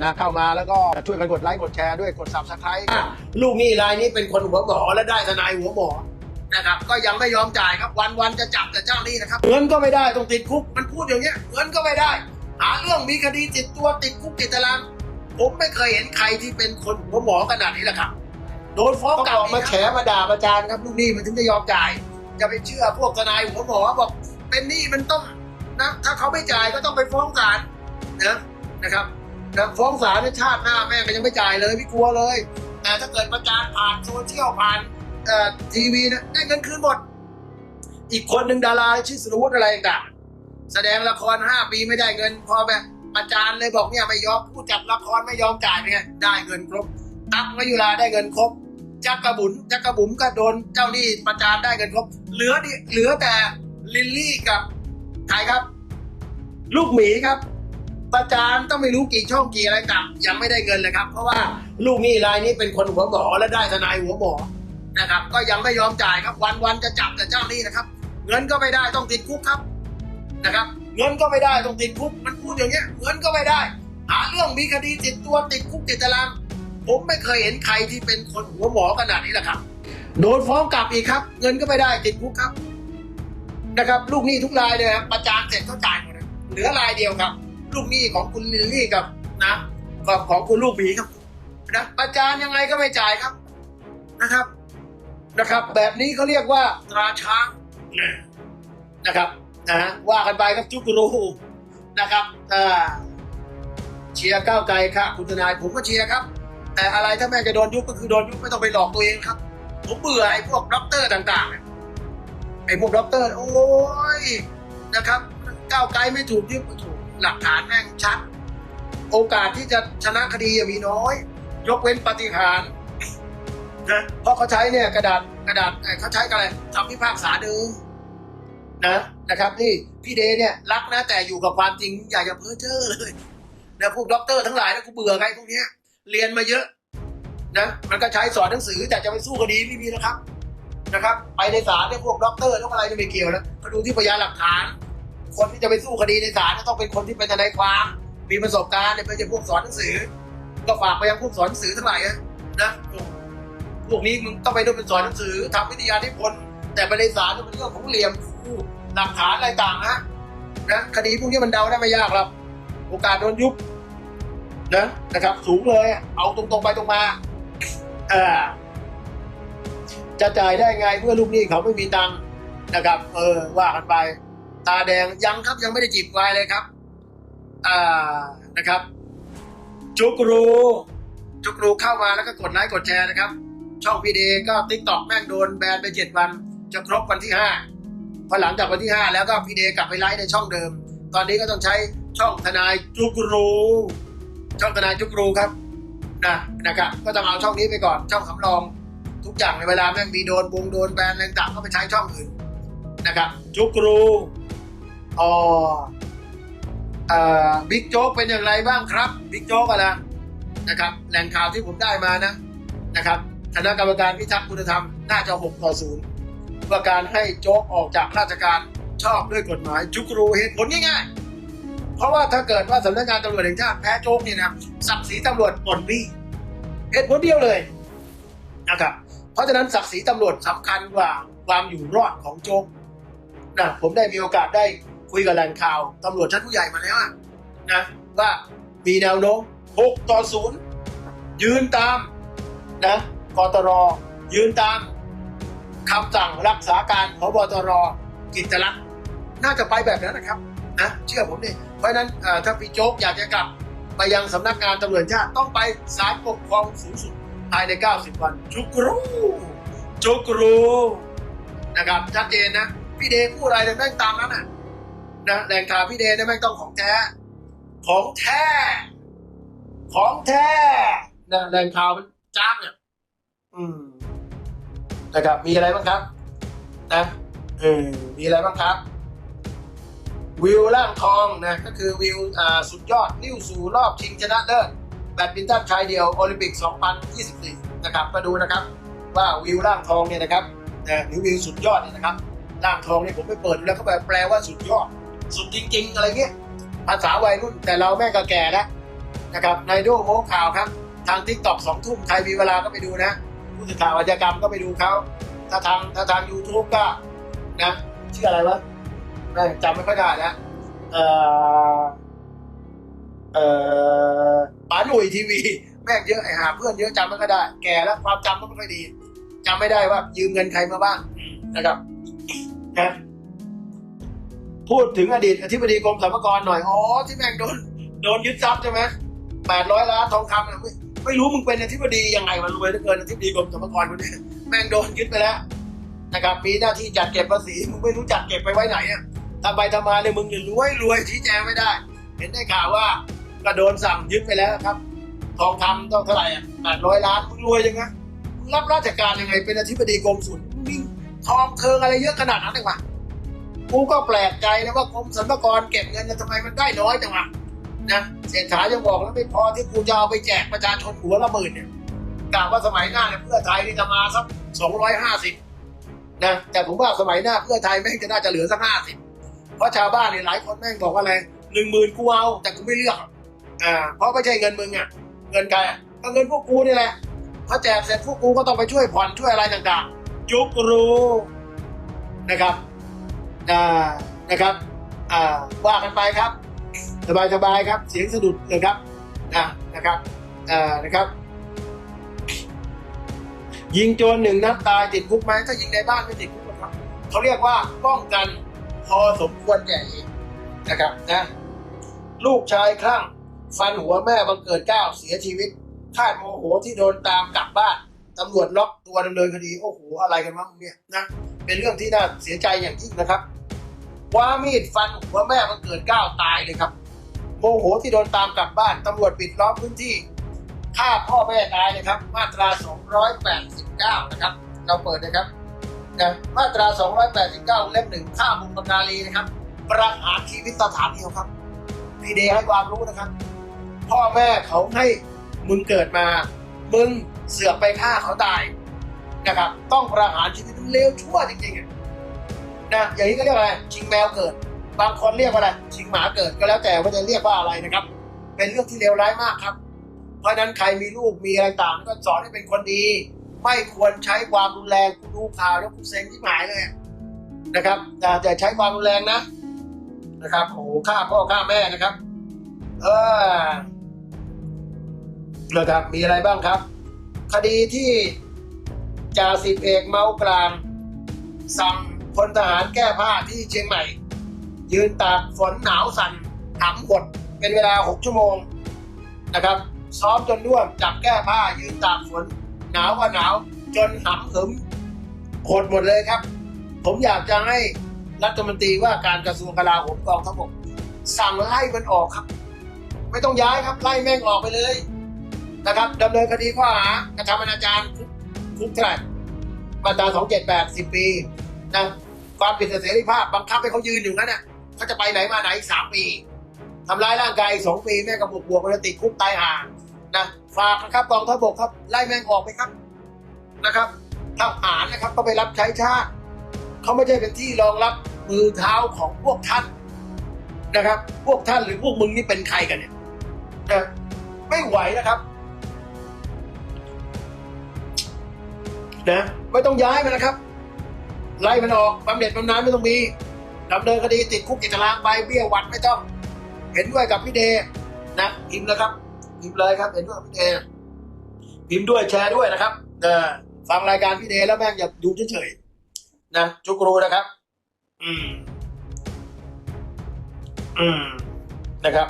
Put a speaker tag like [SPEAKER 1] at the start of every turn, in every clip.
[SPEAKER 1] นะเข้ามาแล้วก็ช่วยกันกดไลค์กดแชร์ด้วยกด subscribe อะลูกหนี้รายนี้เป็นคนหัวหมอและได้ทนายหัวหมอนะครับก็ยังไม่ยอมจ่ายครับวันวันๆจะจับแต่เจ้าหนี้นะครับเงินก็ไม่ได้ต้องติดคุกมันพูดอย่างเงี้ยเงินก็ไม่ได้ หาเรื่องมีคดีติดตัวติดคุกติดตารางผมไม่เคยเห็นใครที่เป็นคนหัวหมอขนาดนี้แหละครับโดนฟ้องกลับมาแฉมาด่าประจานครับลูกหนี้มันถึงจะยอมจ่ายจะไปเชื่อพวกทนายหัวหมอบอกเป็นหนี้มันต้องนะถ้าเขาไม่จ่ายก็ต้องไปฟ้องศาลนะนะครับ นะฟ้องศาลในชาติหน้าแม่ก็ยังไม่จ่ายเลยไม่กลัวเลย แต่ถ้าเกิดประจานผ่านโซเชียลผ่านทีวีนะได้เงินคืนหมด อีกคนหนึ่งดาราชื่อสุรวุฒิอะไรต่างแสดงละครห้าปีไม่ได้เงิน พอแบบประจานเลยบอกเนี่ยไม่ยอมผู้จัดละครไม่ยอมจ่ายเนี่ยได้เงินครบตั๊กมายุราได้เงินครบจักระบุญจักรบุ๋มก็โดนเจ้าหนี้ประจานได้เงินครบเหลือเหลือแต่ลิลลี่กับใครครับ ลูกหมีครับ ประจานต้องไม่รู้กี่ช่องกี่อะไรต่างยังไม่ได้เงินเลยครับ เพราะว่าลูกหนี้รายนี้เป็นคนหัวหมอและได้ทนายหัวหมอนะครับ ก็ยังไม่ยอมจ่ายครับ วันวันจะจับแต่เจ้าหนี้นะครับ เงินก็ไม่ได้ต้องติดคุกครับนะครับ เงินก็ไม่ได้ต้องติดคุกมันพูดอย่างเงี้ยเงินก็ไม่ได้ หาเรื่องมีคดีติดตัวติดคุกติดตาราง ผมไม่เคยเห็นใครที่เป็นคนหัวหมอขนาดนี้แหละครับโดนฟ้องกลับอีกครับ เงินก็ไม่ได้ติดคุกครับนะครับ ลูกหนี้ทุกรายเลยครับประจานเสร็จก็จ่ายหมดเหลือรายเดียวครับ ลูกหนี้ของคุณลิลลี่กับนะกับของคุณลูกหมีครับนะประจานยังไงก็ไม่จ่ายครับนะครับนะครับ แบบนี้เขาเรียกว่าตราช้างนะครับนะฮะว่ากันไปครับจุกรูนะครับอ่าเชียร์ก้าวไกลครับคุณทนายผมก็เชียร์ครับ แต่อะไรถ้าแม่จะโดนยุบก็คือโดนยุบไม่ต้องไปหลอกตัวเองครับ ผมเบื่อไอ้พวกด็อกเตอร์ต่างๆไอ้พวกด็อกเตอร์โอ้ยนะครับก้าวไกลไม่ถูกยุบไม่ถูก หลักฐานแม่งชัด โอกาสที่จะชนะคดีอะมีน้อย ยกเว้นปาฏิหารย์นะเพราะเขาใช้เนี่ยกระดาษกระดาษเอ่อเขาใช้กันอะไรคำพิพากษาเดิมนะนะครับนี่พี่เดย์เนี่ยรักนะแต่อยู่กับความจริงอยากจะเพ้อเจ้อเลยนะพวกด็อกเตอร์ทั้งหลายนะกูเบื่อไงพวกเนี้ย เรียนมาเยอะนะมันก็ใช้สอนหนังสือแต่จะไปสู้คดีไม่มีนะครับนะครับ ไปในศาลเนี่ยพวกด็อกเตอร์ทั้งอะไรจะไม่เกี่ยวนะเขาดูที่พยานหลักฐาน คนที่จะไปสู้คดีในศาลต้องเป็นคนที่เป็นทนายความมีประสบการณ์เนี่ยไม่ใช่พวกสอนหนังสือ ก็ฝากไปยังพวกสอนหนังสือทั้งหลายนะนะพวกนี้มึงต้องไปดูเป็นสอนหนังสือทำวิทยานิพนธ์แต่ไปในศาลเนี่ยเป็นเรื่องของเหลี่ยมคู่หลักฐานอะไรต่างนะนะคดีพวกนี้มันเดาได้ไม่ยากหรอกโอกาสโดนยุบนะนะครับ สูงเลย เอาตรงๆไปตรงมาเออจะจ่ายได้ไงเมื่อลูกหนี้เขาไม่มีตังค์นะครับ เออว่ากันไป ตาแดงยังครับยังไม่ได้จีบวายเลยครับอ่านะครับ จุกรูจุกรูเข้ามาแล้วก็กดไลค์กดแชร์นะครับ ช่องพีเดก็ติ๊กต็อกแม่งโดนแบนไปเจ็ดวัน จะครบวันที่ห้าพอหลังจากวันที่ห้าแล้วก็พีเดกลับไปไลฟ์ในช่องเดิม ตอนนี้ก็ต้องใช้ช่องทนายจุกรูช่องทนายจุกรูครับนะนะครับก็ต้องเอาช่องนี้ไปก่อนช่องสำรองทุกอย่างในเวลาแม่งมีโดนบงโดนแบนอะไรต่างก็ไปใช้ช่องอื่นนะครับจุกรู อ๋อบิ๊กโจ๊กเป็นอย่างไรบ้างครับบิ๊กโจ๊กอะนะนะครับแหล่งข่าวที่ผมได้มานะนะครับคณะกรรมการพิทักษ์คุณธรรมน่าจะหกต่อศูนย์ว่าการให้โจ๊กออกจากราชการชอบด้วยกฎหมายจุกรูเหตุผลง่ายๆ เพราะว่าถ้าเกิดว่าสำนักงานตำรวจแห่งชาติแพ้โจ๊กเนี่ยนะศักดิ์ศรีตำรวจปนปี้เหตุผลเดียวเลยนะครับเพราะฉะนั้นศักดิ์ศรีตำรวจสำคัญกว่าความอยู่รอดของโจ๊กนะผมได้มีโอกาสได้ คุยกับแหล่งข่าวตำรวจชั้นผู้ใหญ่มาแล้วนะว่ามีแนวโน้ม6ต่อ0ยืนตามนะกตรยืนตามคำสั่งรักษาการพบตรกิตลักษณ์น่าจะไปแบบนั้นนะครับนะเชื่อผมดิเพราะนั้นถ้าพี่โจ๊กอยากจะกลับไปยังสำนักงานตำรวจชาติต้องไปศาลปกครองสูงสุดภายใน 90 วันจุกรูจุกรูนะครับชัดเจนนะ พี่เดพูดอะไรเนี่ยแม่งตามนั้นน่ะ นะแหล่งข่าวพี่เดเนี่ยแม่ต้องของแท้ ของแท้ ของแท้นะแหล่งข่าวมันจ้างเนี่ยอืมนะครับมีอะไรบ้างครับนะเออมีอะไรบ้างครับ วิวล่างทองนะก็คือวิวอ่าสุดยอดนิ้วสู่รอบชิงชนะเลิศแบดมินตันชายเดียวโอลิมปิก 2024 นะครับมาดูนะครับ ว่าวิวล่างทองเนี่ยนะครับนะหรือวิวสุดยอดเนี่ยนะครับล่างทองเนี่ยผมไปเปิดดูแล้วก็แปลว่าสุดยอด สุดจริง ๆ อะไรเงี้ยภาษาวัยรุ่นแต่เราแม่ก็แก่แล้วนะครับนายโดโมข่าวครับ ทางทิกตอกสองทุ่มใครมีเวลาก็ไปดูนะผู้สื่อข่าวอาชญากรรมก็ไปดูเขาถ้าทางถ้าทาง YouTube ก็นะชื่ออะไรวะแม่จำไม่ค่อยได้แล้วเอ่อเอ่อป๋าหนุ่ยทีวีแม่งเยอะไอ้หาเพื่อนเยอะจำไม่ค่อยได้ แก่แล้วความจำก็ไม่ค่อยดีจำไม่ได้ว่ายืมเงินใครมาบ้างนะครับนะ พูดถึงอดีตอธิบดีกรมสรรพากรหน่อย อ๋อ ที่แม่งโดนโดนยึดทรัพย์ใช่ไหมแปดร้อยล้านทองคำนะไม่ไม่รู้มึงเป็นอธิบดียังไงมันรวยเหลือเกินอธิบดีกรมสรรพากรคนนี้แม่งโดนยึดไปแล้วนะครับมีหน้าที่จัดเก็บภาษีมึงไม่รู้จัดเก็บไปไว้ไหนอะทำไปทำมาเนี่ยมึงเนี่ยรวยรวยชี้แจงไม่ได้ เห็นได้ข่าวว่าก็โดนสั่งยึดไปแล้วครับ ทองคำต้องเท่าไหร่อะแปดร้อยล้านมึงรวยยังไงมึงรับราชการยังไงเป็นอธิบดีกรมศุลมึงทองเทิงอะไรเยอะขนาดนั้นเลยวะ กูก็แปลกใจนะว่ากรมสรรพากรเก็บเงินทำไมมันได้น้อยจังวะนะเศรษฐายังบอกแล้วไม่พอที่กูจะเอาไปแจกประชาชนหัวละหมื่นเนี่ยกะว่าสมัยหน้าเนี่ยเพื่อไทยนี่จะมาสักสองร้อยห้าสิบนะแต่ผมว่าสมัยหน้าเพื่อไทยแม่งจะน่าจะเหลือสักห้าสิบเพราะชาวบ้านเนี่ยหลายคนแม่งบอกว่าอะไรหนึ่งหมื่นกูเอาแต่กูไม่เลือกอ่าเพราะไม่ใช่เงินมึงอะเงินใครก็เงินพวกกูนี่แหละพอแจกเสร็จพวกกูก็ต้องไปช่วยผ่อนช่วยอะไรต่างๆ จุกรู้นะครับ นะครับอ่าว่ากันไปครับ สบายๆครับ เสียงสะดุดเลยครับนะนะครับอ่านะครับ ยิงโจรหนึ่งนัดตายติดคุกไหมถ้ายิงในบ้านไม่ติดคุกหรอกครับเขาเรียกว่าป้องกันพอสมควรแก่เหตุนะครับนะลูกชายคลั่งฟันหัวแม่บังเกิดเก้าเสียชีวิตคาดโมโหที่โดนตามกลับบ้านตำรวจล็อกตัวดำเนินคดี โอ้โห อะไรกันวะมึงเนี่ยนะ เป็นเรื่องที่น่าเสียใจอย่างยิ่งนะครับคว้ามีดฟันหัวแม่บังเกิดก้าวตายเลยครับ โมโหที่โดนตามกลับบ้านตำรวจปิดล้อมพื้นที่ฆ่าพ่อแม่ตายนะครับ มาตรา 289 นะครับ เราเปิดนะครับนะมาตรา 289 เล่มหนึ่งฆ่าบุพการีนะครับ ประหารชีวิตสถานเดียวครับพี่เดให้ความรู้นะครับ พ่อแม่เขาให้มึงเกิดมา มึงเสือกไปฆ่าเขาตาย นะครับ ต้องประหารชีวิตเลวชั่วจริงๆนะอย่างนี้ก็เรียกอะไรชิงแมวเกิด บางคนเรียกว่าอะไรชิงหมาเกิดก็แล้วแต่ว่าจะเรียกว่าอะไรนะครับ เป็นเรื่องที่เลวร้ายมากครับ เพราะนั้นใครมีลูกมีอะไรต่างก็สอนให้เป็นคนดี ไม่ควรใช้ความรุนแรงกูดูข่าวแล้วกูเซ็งที่หมายเลยนะครับอย่าใช้ความรุนแรงนะนะครับโอ้ฆ่าพ่อฆ่าแม่นะครับ เออนะครับมีอะไรบ้างครับ คดีที่ จ่าสิบเอกเมากลาง สั่งพลทหารแก้ผ้าที่เชียงใหม่ ยืนตากฝนหนาวสั่นหำหดเป็นเวลาหกชั่วโมงนะครับ ซ้อมจนน่วมจับแก้ผ้ายืนตากฝน หนาวก็หนาวจนหำหึมโหดหมดเลยครับ ผมอยากจะให้รัฐมนตรีว่าการกระทรวงกลาโหมกองทัพบกสั่งไล่มันออกครับ ไม่ต้องย้ายครับไล่แม่งออกไปเลยนะครับดำเนินคดีข้อหากระทำอนาจาร คุกเท่าไหร่มาตราสองเจ็ดแปดสิบปีนะความผิดเสรีภาพบังคับให้เขายืนอยู่นั้นน่ะเขาจะไปไหนมาไหนอีกสามปีทำร้ายร่างกายอีกสองปีแม่กับบวกบวกมันติดคุกตายห่านะฝากนะครับกองทัพบกครับ ไล่แม่งออกไปครับนะครับทหารนะครับก็ไปรับใช้ชาติเขาไม่ใช่เป็นที่รองรับมือเท้าของพวกท่านนะครับ พวกท่านหรือพวกมึงนี่เป็นใครกันเนี่ยนะไม่ไหวนะครับ นะไม่ต้องย้ายมันนะครับ ไล่มันออกบำเหน็จบำนาญไม่ต้องมีดำเนินคดีติดคุกติดตารางไปเบี้ยวัดไม่ต้อง เห็นด้วยกับพี่เดนะพิมพ์นะครับพิมพ์เลยครับ เห็นด้วยกับพี่เดพิมพ์ด้วยแชร์ด้วยนะครับเออฟังรายการพี่เดแล้วแม่งอย่าดูเฉยๆนะจุกรูนะครับ อืม อืมนะครับ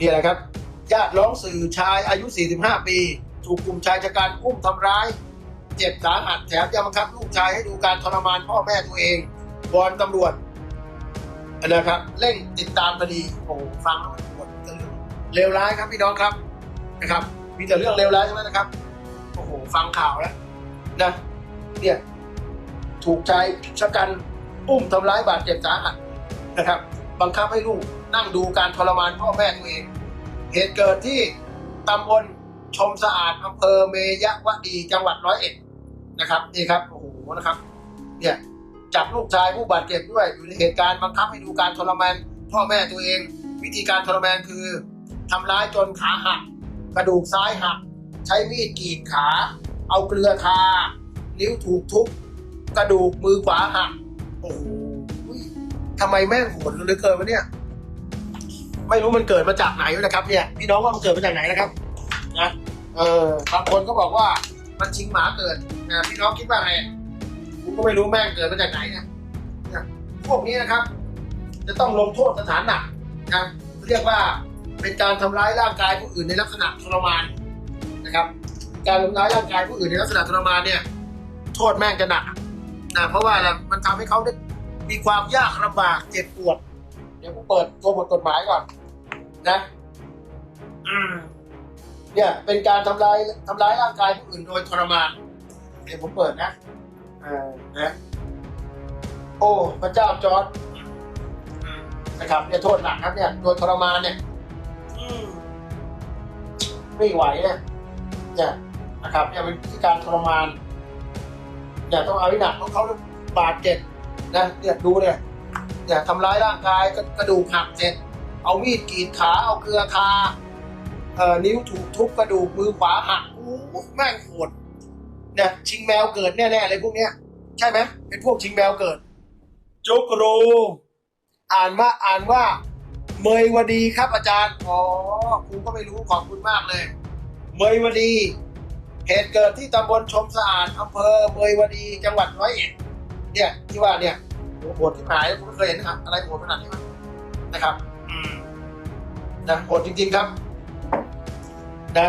[SPEAKER 1] นี่แหละครับญาติร้องสื่อชายอายุ 45 ปี ถูกกลุ่มชายชะกันอุ้มทำร้าย เจ็บสาหัสแถมยังบังคับลูกชายให้ดูการทรมานพ่อแม่ตัวเองวอนตำรวจนะครับเร่งติดตามคดีโอ้ฟังแล้วมันปวดเรื่องเลวร้ายครับพี่น้องครับนะครับ มีแต่เรื่องเลวร้ายใช่ไหมนะครับโอ้โหฟังข่าวแล้วนะเนี่ยถูกชายชะกันอุ้มทำร้ายบาดเจ็บสาหัสนะครับ บังคับให้ลูกนั่งดูการทรมานพ่อแม่ตัวเอง เหตุเกิดที่ตำบลชมสะอาดอำเภอเมยะวดีจังหวัดร้อยเอ็ด นะครับนี่ครับโอ้โหนะครับเนี่ยจับลูกชายผู้บาดเจ็บด้วยอยู่ในเหตุการณ์บังคับให้ดูการทรมานพ่อแม่ตัวเอง วิธีการทรมานคือทำร้ายจนขาหัก กระดูกซ้ายหัก ใช้มีดกรีดขา เอาเกลือทานิ้วถูกทุบกระดูกมือขวาหักโอ้โหทำไมแม่งโหดเหลือเกินวะเนี่ย ไม่รู้มันเกิดมาจากไหนนะครับ เนี่ยพี่น้องว่ามันเกิดมาจากไหนนะครับนะเออบางคนก็บอกว่า มันชิงหมาเกิดนะพี่น้องคิดว่าไงผมก็ไม่รู้แม่งเกิดมาจากไหนนะพวกนี้นะครับ จะต้องลงโทษสถานหนักนะเรียกว่าเป็นการทำร้ายร่างกายผู้อื่นในลักษณะทรมานนะครับ การทำร้ายร่างกายผู้อื่นในลักษณะทรมานเนี่ย โทษแม่งจะหนักนะเพราะว่าอะไรมันทำให้เขาได้มีความยากลำบากเจ็บปวด เดี๋ยวผมเปิดตัวบทกฎหมายก่อนนะ อืม เนี่ยเป็นการทำร้ายทำร้ายร่างกายผู้อื่นโดยทรมานเดี๋ยวผมเปิดนะอ่านะโอ้พระเจ้าจอร์ดนะครับเนี่ยโทษหนักครับเนี่ยโดยทรมานเนี่ยไม่ไหวเนี่ยเนี่ยนะครับเนี่ยเป็นวิการทรมานเนี่ยต้องเอาให้หนักเพราะเขาบาดเจ็บนะเนี่ยดูเนี่ยเนี่ยทำร้ายร่างกายกระกระดูกหักเสร็จเอามีดกรีดขาเอาเกลือทา เอ่อนิ้วถูกทุบกระดูกมือขวาหักโอ้แม่งโหดเนี่ยชิงแมวเกิดแน่ๆเลยพวกเนี้ย ใช่ไหมเป็นพวกชิงแมวเกิดจุกรูอ่านว่าอ่านว่า เมยวดีครับอาจารย์อ๋อครูก็ไม่รู้ขอบคุณมากเลย เมยวดี เหตุเกิดที่ตำบลชมสะอาดอำเภอเมยวดีจังหวัดร้อยเอ็ดเนี่ยที่ว่าเนี่ยโหดที่หายผมเคยเห็นนะครับอะไรโหดขนาดนี้มั้ยนะครับนะโหดจริง ๆ ครับ นะ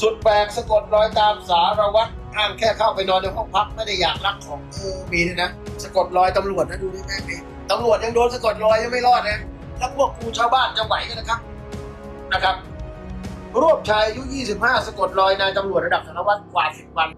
[SPEAKER 1] สุดแปลกสะกดรอยตามสารวัตรอ้างแค่เข้าไปนอนในห้องพักไม่ได้อยากรักของเออมีด้วยนะสะกดรอยตำรวจนะดูนี่แม่งดิตำรวจยังโดนสะกดรอยยังไม่รอดนะแล้วพวกกูชาวบ้านจะไหวกันนะครับนะครับรวบชายอายุ 25 สะกดรอยนายตำรวจระดับสารวัตรกว่า 10 วัน